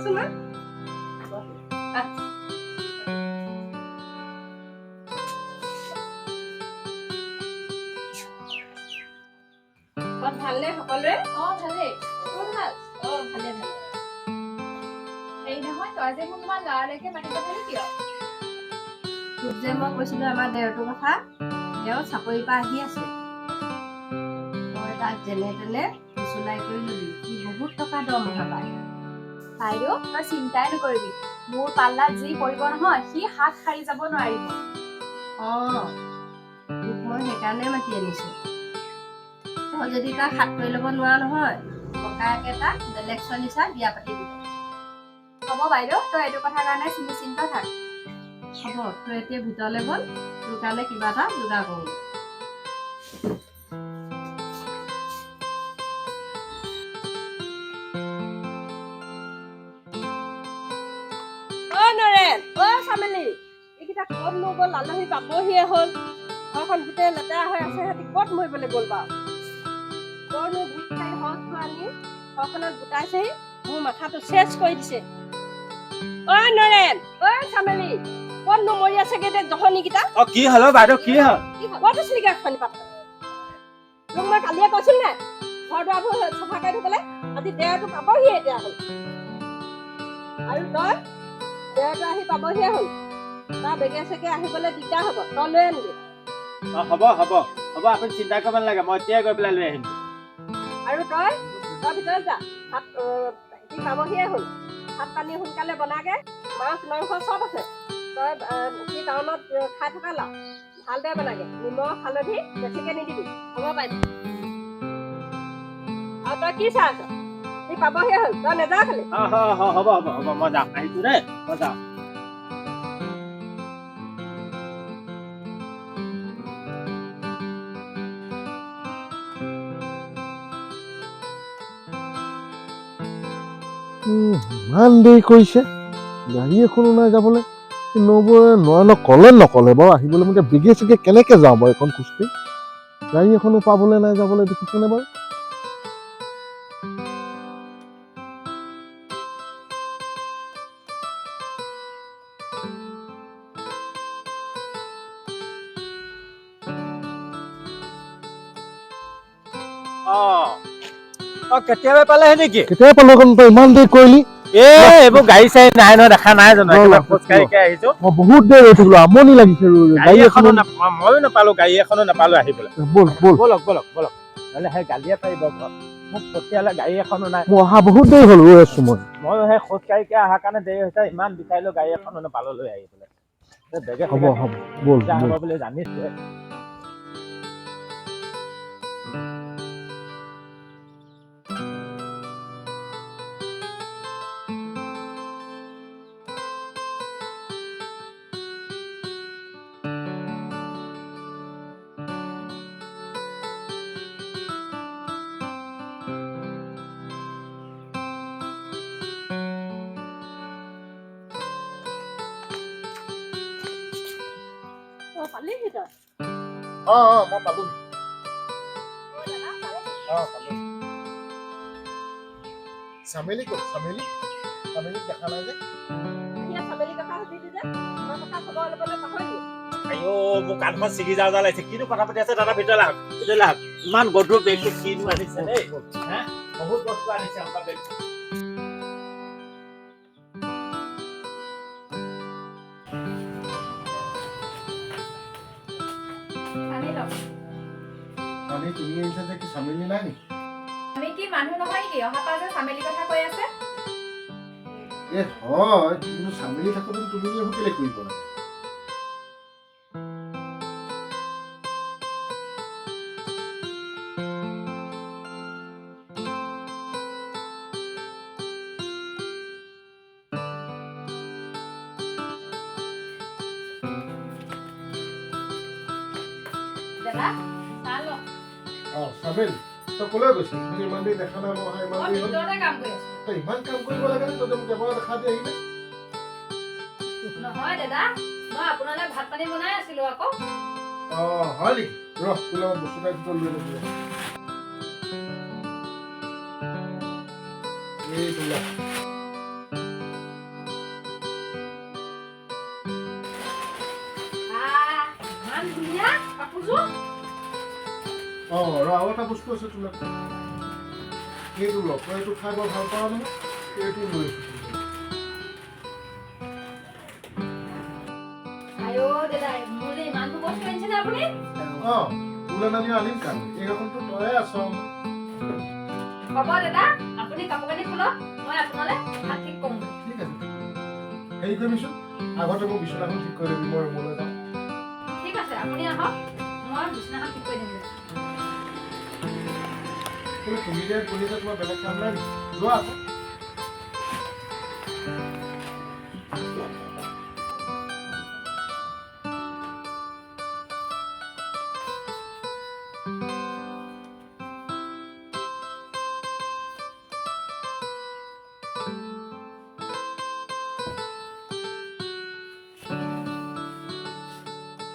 আছো না ঘৰত ভালনে অ ভালেই তোৰ ভালো অ ভালে ভালে। হেৰি নহয় তই যে মোক ইমান লৰালৈকে মাতি পঠালি কিয়? তোক যে মই কৈছিলো আমাৰ দেউৰটোৰ কথা তেওঁ চাকৰিৰ পৰা আহি আছে। তই তাক যেনে তেনে ফুচুলাই কৰি ল'বি। সি বহুত টকা দৰমহা পায়। বাইদেউ তই চিন্তাই নকৰিবি। মোৰ পাল্লাত যি পৰিব নহয় সি হাত সাৰি যাব নোৱাৰিব। অঁ তোক মই সেইকাৰণে মাতি আনিছো। তই যদি তাক হাত কৰি ল'ব নোৱাৰ নহয় ককায়েকে তাক বেলেগ ছোৱালী চাই বিয়া পাতি দিব। হ'ব বাইদেউ তই এইটো কথাৰ কাৰণে নিশ্চিন্ত থাক। হ'ব তই এতিয়া ভিতৰলৈ ব'ল তোৰ কাৰণে কিবা এটা যোগাৰ কৰোঁ। ক'ত নো গ'ল? আলহী পাবহিয়ে হ'ল। ঘৰখন গোটেই লেতেৰা হৈ আছে সিহঁতি ক'ত মৰিবলৈ গ'ল বাৰু? কৰনো ভিক খাই সজটো আনি ঘৰখনত গোটাইছেহি মোৰ মাথাটো চেচ কৰি দিছে। অ নৰেন অ চামেলি ক'ত নো মৰি আছে কেতিয়া জহনীকেইটা? অ কি হ'ল বাইদেউ কি হ'ল? ক'ত আছিলি গাখনি পাত? তোক মই কালিয়ে কৈছিল নাই ঘৰ দুৱাৰবোৰ চাফা কৰি থবলৈ। আজি দেৰটো পাবহিয়ে এতিয়া হ'ল। আৰু তই দেৰটো আহি পাবহিয়ে হ'ল। তাৰ বেগে চেগে আহিবলৈ দিগদাৰ হ'ব তই লৈ আনিবি। অ হ'ব হ'ব হ'ব আপুনি চিন্তা কৰিব নালাগে মই এতিয়াই গৈ পেলাই লৈ আহিম। আৰু তই তই ভিতৰত যা ভাত সি পাবহিয়ে হ'ল। ভাত পানী সোনকালে বনাগে মাছ মাংস চব আছে। তই সি টাউনত খাই থকা ল ভালদৰে বনাগে। নিমখ হালধি বেছিকে নিদিবি। হ'ব বাইদেউ আৰু তই কি চাই আছ? সি পাবহিয়ে হ'ল তই নেযাওঁ খালি। অ হ'ব হ'ব হ'ব মই যাম। আহিছো দেই মই যাম। ইমান দেৰি কৰিছে। গাড়ী এখনও নাই যাবলৈ। নবৌয়ে নয়ন কলে নকলে বাৰু আহিবলৈ এতিয়া বেগে চেগে কেনেকে যাওঁ বাৰু এখন খোজকাঢ়ি? গাড়ী এখনও পাবলৈ নাই যাবলৈ দেখিছেনে বাৰু? কেতিয়াবা পালেহি নেকি? কেতিয়া পালো ইমান দেৰি কৰিলি? এইবোৰ গাড়ী চাড়ী নাই নহয় দেখা নাই জানো একেবাৰে খোজকাঢ়িকে আহিছো। মই বহুত দেৰি ৰৈ থাকিলো আমনি লাগিছে ৰৈ ৰৈ। গাড়ী গাড়ী এখনো এখনো নাপা- ময়ো নাপালো গাড়ী এখনো নাপালো আহিবলৈ। ব'ল ব'ল। বলক বলক বলক। নহ'লে সেই গালিয়ে পাৰিব ঘৰত। মোক পঠিয়ালে গাড়ী এখনো নাই। মই অহা বহুত দেৰি হ'ল ৰৈ আছো মই। ময়ো সেই খোজকাঢ়িকে অহাৰ কাৰণে দেৰি হৈছে ইমান বিচাৰিলো গাড়ী এখনো নাপালো লৈ আহিবলৈ। এই বেগে হ'ব চেগে হ'ব ব'ল। দিগদাৰ ব'ল বুলি জানিছোৱে তই পালিহি তই অ অ মই পালো অ পালো চামেলি ক'ত চামেলি চামেলিক দেখা নাই যে? এতিয়া চামেলি কথা যে খবৰ ল'বলৈ পাহৰিলি আইঅ মোৰ কাণখন ছিগি যাওঁ যাওঁ লাগিছে কিনো কথা পাতি আছে দাদা ভিতৰলৈ আহক ভিতৰলৈ আহক। ইমান গধুৰ বেগটো কিনো আনিছে দেই। হা বহুত বস্তু আনিছে তুমি যে কি চামেলি নাই আমি কি মানুহ নহয় নেকি অহা যে চামেলি কথা কৈ আছে। এ হয় কিন্তু চামেলি থাকোঁতে তুমি এইবোৰ কেলে কৰিব লাগে? দাদা? অ চামেলি তই ক'লৈ গৈছিলি তুমি ইমান দেৰি দেখা নাই মই অহা ইমান দেৰি হ'ল। তই ইমান কাম কৰিব লাগে নে? তই মোক এবাৰ দেখা দি আহিলে নহয় দাদা মই আপোনালৈ ভাত পানী বনাই আছিলো আকৌ। অ হয় নেকি? ৰহ লগত বস্তু এটা ভিতৰত লৈ লৈছোঁ এইটো ল। আৰু এটা বস্তু আছে তোলা এইটো ল তই এইটো খাই বৰ ভালো পাওঁ নহয় এইটো লৈ অ তোলে নানি আনিম কাৰণে এইখনতো তয়ে আছ। হ'ব দাদা আপুনি কাপোৰ কানি খোলক মই আপোনালৈ ভাত ঠিক কৰোঁ ঠিক আছে। হেৰি কৰিবিচোন আগতে মোৰ বিচনাখন ঠিক কৰি দিবি মই ৰুমলৈ যাওঁ ঠিক আছে আপুনি আহক মই বিচনাখন ঠিক কৰি দিম। দাদা। কিন্তু তুমি যে কৰি যে তোমাৰ বেলেগ কাম নাই নেকি? যোৱা আকৌ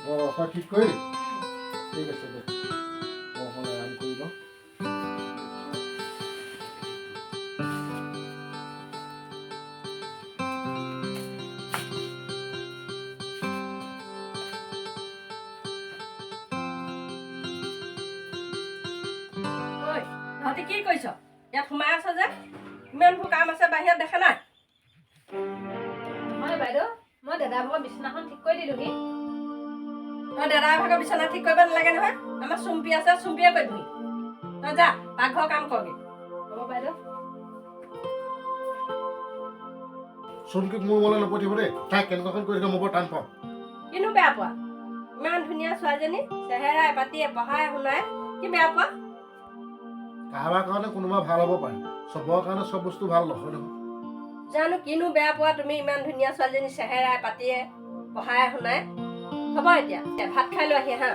অ তই ঠিক কৰিলি ঠিক আছে দে তহঁতি কি কৰিছ ইয়াত সোমাই আছ যে? ইমানবোৰ কাম আছে বাহিৰত দেখা নাই? নহয় বাইদেউ মই দাদা ভাগৰ বিচনাখন ঠিক কৰি দিলোহি। তই দাদাৰ ভাগৰ বিচনা ঠিক কৰিব নালাগে নহয়। আমাৰ চুম্পি আছে চুম্পিয়ে কৰিবি তই যা পাকঘৰ কাম কৰগৈ। হ'ব বাইদেউ। চোনকিক মোৰ মলৈ নপঠিয়াব দেই। তাই কেনেকুৱাখন কৰি থাকে মই বৰ টান পাওঁ। কিনো বেয়া পোৱা? ইমান ধুনীয়া ছোৱালীজনী চেহেৰাই পাতিয়ে পঢ়াই শুনাই। কি বেয়া পোৱা? কাৰোবাৰ কাৰণে কোনোবা ভালো হ'ব পাৰে। চবৰ কাৰণে চব বস্তু ভালো নহয় নহয়। জানো কিনো বেয়া পোৱা তুমি ইমান ধুনীয়া ছোৱালীজনী চেহেৰাই পাতিয়ে পঢ়াই শুনাই। হ'ব এতিয়া ভাত খাই লৈ আহি হা।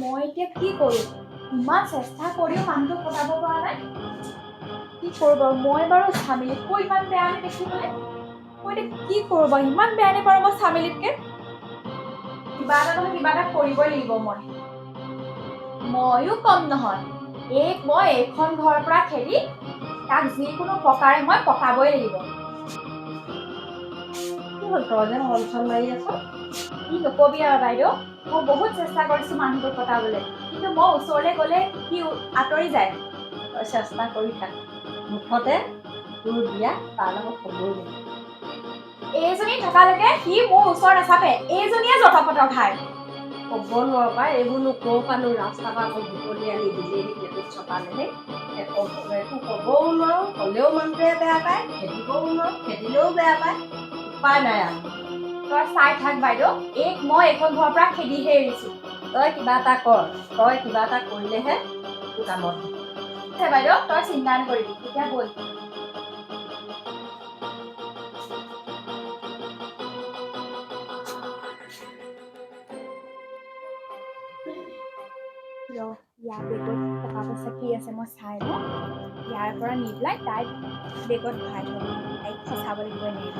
মই এতিয়া কি কৰোঁ? ইমান চেষ্টা কৰিও মানুহটোক পটাব পৰা নাই। কি কৰোঁ বাৰু? মই বাৰু চামিলিতকৈ ইমান বেয়া নে দেখিবলৈ মই এতিয়া কি কৰোঁ বাৰু? ইমান বেয়া নে বাৰু মই চামিলিতকৈ। কিবা এটা নহয় কিবা এটা কৰিবই লাগিব মই। ময়ো কম নহয়। এইক মই এইখন ঘৰৰ পৰা খেদি তাক যিকোনো প্ৰকাৰে মই পটাবই লাগিব। কি হ'ল তই যে হল নকবি আৰু বাইদেউ? মই বহুত চেষ্টা কৰিছোঁ মানুহটোক পটাবলৈ কিন্তু মই ওচৰলৈ গ'লে সি আঁতৰি যায়। চেষ্টা কৰি থাক। মুঠতে তোৰ বিয়া তাৰ লগত হ'বই। লাগিব এইজনী থকালৈকে সি মোৰ ওচৰ নাচাপে। এইজনীয়ে যত পট খায়। ক'ব নোৱাৰো পাই এইবোৰনো ক'ৰ পানো ৰাস্তা পৰা আকৌ বুটলি আনি গেটত চপালেহি একো ক'বও নোৱাৰো ক'লেও মানুহটোৱে বেয়া পায় খেদিবও নোৱাৰো খেদিলেও বেয়া পায় উপায় নাই আৰু। তই চাই থাক বাইদেউ এইক মই এইখন ঘৰৰ পৰা খেদিহে এৰিছোঁ। তই কিবা এটা কৰ তই কিবা এটা কৰিলেহে তোৰ কামত। বাইদেউ তই চিন্তা নকৰিবি এতিয়া ব'ল। ইয়াৰ বেগত টকা পইচা কি আছে মই চাই লওঁ। ইয়াৰ পৰা নি পেলাই তাইক বেগত ভৰাই থ'ব তাইক ফচাব লাগিব এনেকৈ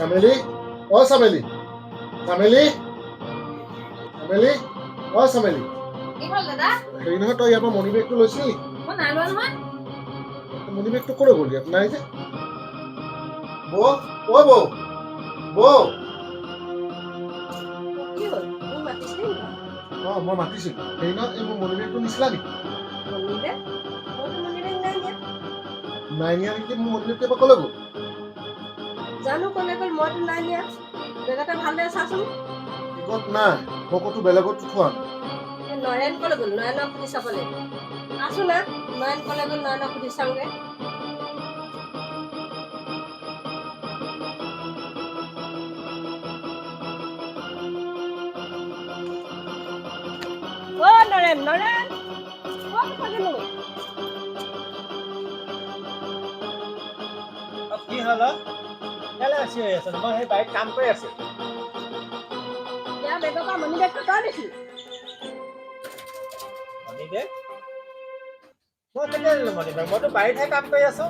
চামেলি অ চামেলি চামেলি চামেলি অ চামেলি কি হ'ল দাদা? হেৰি নহয় তই ইয়াৰ পৰা মণি বেগটো লৈছিলি? মই নাই লোৱা নহয়। মণি বেগটো ক'লৈ গ'ল ইয়াত নাই যে। বৌ অ বৌ বৌ? অ মই মাতিছিলোঁ। হেৰি নহয় এই মোৰ মণি বেগটো নিছিলা নেকি। নাই নিয়া। নেকি? মোৰ মণি বেগটো এবাৰ ক'লৈ গ'ল? জানো ক'লে গ'ল মইতো নাই নিয়া বেগতে ভালদৰে চাচোন। বেগত নাই মই বেলেগত এই নয়ন ক'লে গ'ল নয়নক সুধি চাব লাগিব। আছো না নয়ন ক'লে গ'ল নয়নক সুধি চাওঁগে। অ নৰেন নৰেন ক'ত থাকিলো কি হ'ল অ? কেলে চিঞৰি আছ মই সেই বাৰীত কাম কৰি আছো। ইয়াৰ বেগৰ পৰা মণি বেগটো তই নেকি? মণি বেগ? মই কেতিয়া দিলো মণি বেগ? মইতো বাৰীতহে কাম কৰি আছো।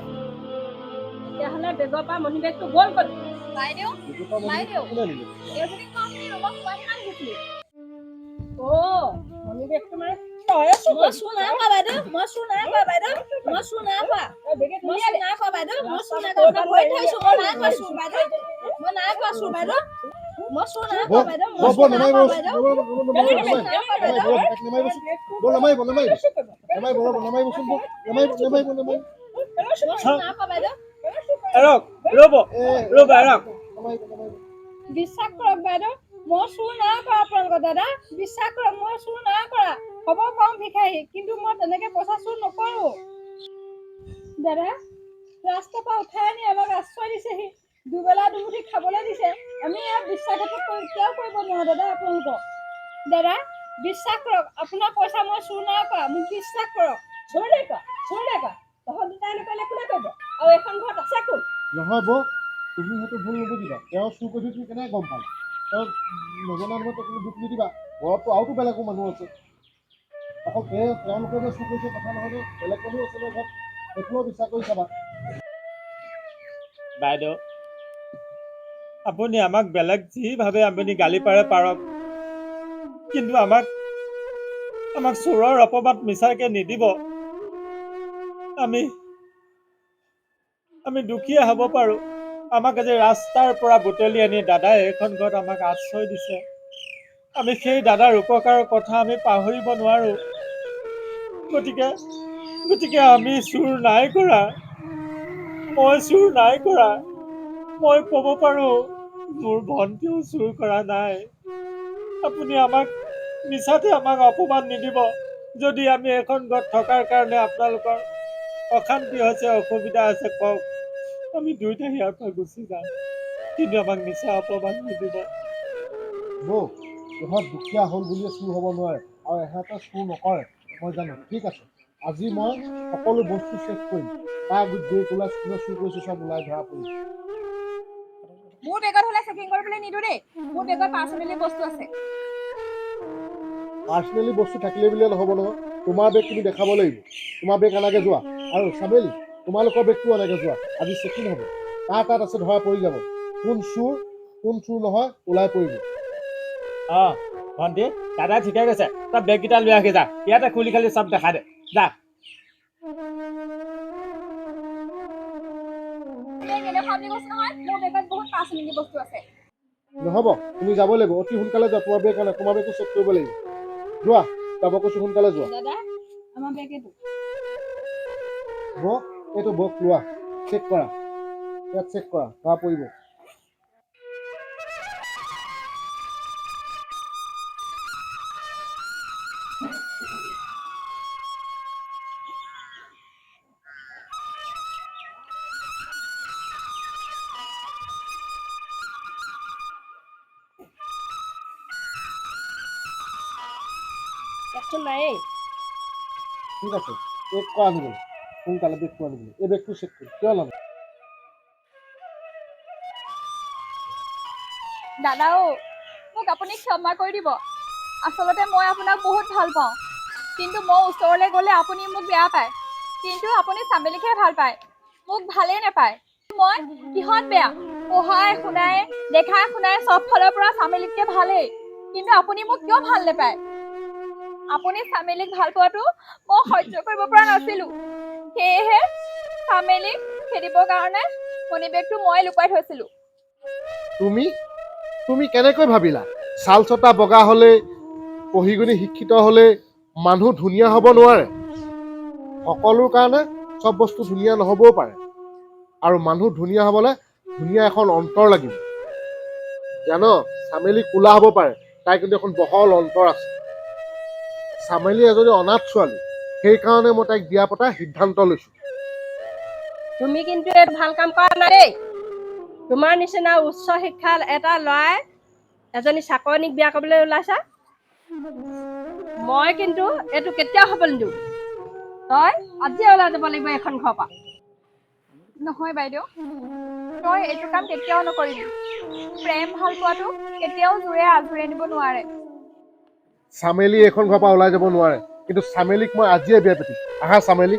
তেতিয়াহ'লে বেগৰ পৰা মণি বেগটো গ'ল ক'ত? বাইদেউ বেগৰ পৰা মণি বাইদেউ। বেগটো কোনে নিলে? এইজনী কোৱাচোন। ৰুমত সোমাই মানে ৰ'ব ৰ'বা নামাৰিব বিশ্বাস কৰক বাইদেউ মই চুৰ নাই কৰা আপোনালোকৰ দাদা বিশ্বাস কৰক মই চুৰ নাই কৰা হ'ব পাৰোঁ ভিখাৰী, কিন্তু মই তেনেকে পইচা চুৰ নকৰো। দাদা, ৰাস্তাৰ পৰা উঠাই আনি আমাক আশ্ৰয় দিছেহি। দুবেলা দুমুঠি খাবলৈ দিছে। আমি ইয়াত বিশ্বাসঘাতক কৰি কিয় কৰিব নোৱাৰোঁ দাদা আপোনালোকক? দাদা, বিশ্বাস কৰক, আপোনাৰ পইচা মই চুৰ নাই কৰা। মোক বিশ্বাস কৰক। চোৰ নাই কৰা, চোৰ নাই কৰা। তহঁত দুটাই নকৰিলে কোনে কৰিব। আৰু এইখন ঘৰত আছে কোন নহয় বৌ, তুমি সেইটো ভুল নুবুজিবা। তেওঁ চুৰ কৰিছে, তুমি কেনেকৈ গম পালা? তেওঁ নজনা নহয় তুমি দুখ নিদিবা। ঘৰততো আৰুতো বেলেগো মানুহ আছে। বাইদেউ আপুনি আমাক বেলেগ যি ভাবে আপুনি গালি পাৰে পাৰক কিন্তু আমাক আমাক চোৰৰ অপবাদ মিছাকে নিদিব। আমি আমি দুখীয়া হ'ব পাৰোঁ। আমাক আজি ৰাস্তাৰ পৰা বুটলি আনি দাদাই এইখন ঘৰত আমাক আশ্ৰয় দিছে। আমি সেই দাদাৰ উপকাৰৰ কথা আমি পাহৰিব নোৱাৰোঁ। গতিকে গতিকে আমি চুৰ নাই কৰা। মই চুৰ নাই কৰা। মই ক'ব পাৰোঁ মোৰ ভণ্টিও চুৰ কৰা নাই। আপুনি আমাক মিছাতে আমাক অপমান নিদিব। যদি আমি এখন ঘৰত থকাৰ কাৰণে আপোনালোকৰ অশান্তি হৈছে অসুবিধা আছে কওক। আমি দুয়োটাই ইয়াৰ পৰা গুচি যাম। কিন্তু আমাক মিছা অপমান নিদিব। দুখীয়া হ'ল বুলিয়ে চুৰ হ'ব নোৱাৰে। আৰু এহঁতে চুৰ নকৰে। মই জানো ঠিক আছে। আজি মই সকলো বস্তু চেক কৰিম। তাৰ গৈ পেলাই কোনে চুৰ কৰিছে চব ওলাই ধৰা পৰিম মোৰ বেগত হ'লে চেকিং কৰিবলৈ নিদো দেই। মোৰ বেগত পাৰ্চনেলি বস্তু আছে। পাৰ্চনেলি বস্তু থাকিলে বুলিয়ে নহ'ব নহয়। তোমাৰ বেগ তুমি দেখাব লাগিব। তোমাৰ বেগ আনাগে যোৱা। আৰু চাবেলি তোমালোকৰ বেগটো আনাগে যোৱা। আজি চেকিং হ'ব। কাৰ তাত আছে ধৰা পৰি যাব। কোন চুৰ কোন চুৰ নহয় ওলাই পৰিব। অঁ ভণ্টি দাদাই ঠিকে কৈছে। তই বেগকেইটা লৈ আহি যা ইয়াতে খুলি খালি চব দেখাই দে। যা। নহ'ব তুমি যাব লাগিব অতি সোনকালে যোৱা তোমাৰ বেগ আনা তোমাৰ বেগটো চেক কৰিব লাগিব। যোৱা যাব কৈছোঁ সোনকালে যোৱা। বেগ এইটো। বৌ এইটো বৌক লোৱা। চেক কৰা। ইয়াত চেক কৰা ধৰা পৰিব। ইয়াততো নায়েই ঠিক আছে চেক কৰা আনিবলৈ সোনকালে বেগটো আনিবলৈ এই বেগটো চেক কৰি কিয় ল'ম দাদা অ মোক আপুনি ক্ষমা কৰি দিব। আচলতে মই আপোনাক বহুত ভালো পাওঁ। কিন্তু মই ওচৰলৈ গ'লে আপুনি মোক বেয়া পায়। কিন্তু আপুনি চামেলিকহে ভালো পায়। মোক ভালেই নাপায়। মই কিহত বেয়া? পঢ়াই শুনাই দেখাই শুনাই চব ফালৰ পৰা চামেলিতকৈ ভালেই। কিন্তু আপুনি মোক কিয় ভালো নাপায়? আপুনি চামেলিক ভাল পোৱাটো মই সহ্য কৰিব পৰা নাছিলো। সেয়েহে চামেলিক খেদিবৰ কাৰণে মণিবেগটো মই লুকুৱাই থৈছিলো। তুমি তুমি কেনেকৈ ভাবিলা? ছাল চটা বগা হ'লে পঢ়ি গুণি শিক্ষিত হ'লে মানুহ ধুনীয়া হ'ব নোৱাৰে? সকলোৰ কাৰণে চব বস্তু ধুনীয়া নহ'বও পাৰে। আৰু মানুহ ধুনীয়া হ'বলৈ ধুনীয়া এখন অন্তৰ লাগিব। জান চামেলি কোলা হ'ব পাৰে। তাই কিন্তু এখন বহল অন্তৰ আছে। চামেলি এজনী অনাথ ছোৱালী। সেইকাৰণে মই তাইক বিয়া পতাৰ সিদ্ধান্ত লৈছোঁ। তুমি কিন্তু এইটো ভাল কাম কৰা নাই দেই। তোমাৰ নিচিনা উচ্চ শিক্ষা এটা ল'ৰাই এজনী চাকৰণীক বিয়া কৰিবলৈ ওলাইছা। মই কিন্তু এইটো কেতিয়াও হ'ব নিদিওঁ। তই আজিয়ে ওলাই যাব লাগিব এখন ঘৰৰ পৰা। নহয় বাইদেউ তই এইটো কাম কেতিয়াও নকৰিবি। প্ৰেম ভাল পোৱাটো কেতিয়াও জোৰে আজুৰি আনিব নোৱাৰে। চামেলি এইখন ঘৰৰ পৰা ওলাই যাব নোৱাৰে। কিন্তু চামেলিক মই আজিয়ে বিয়া পাতিম। আহা চামেলি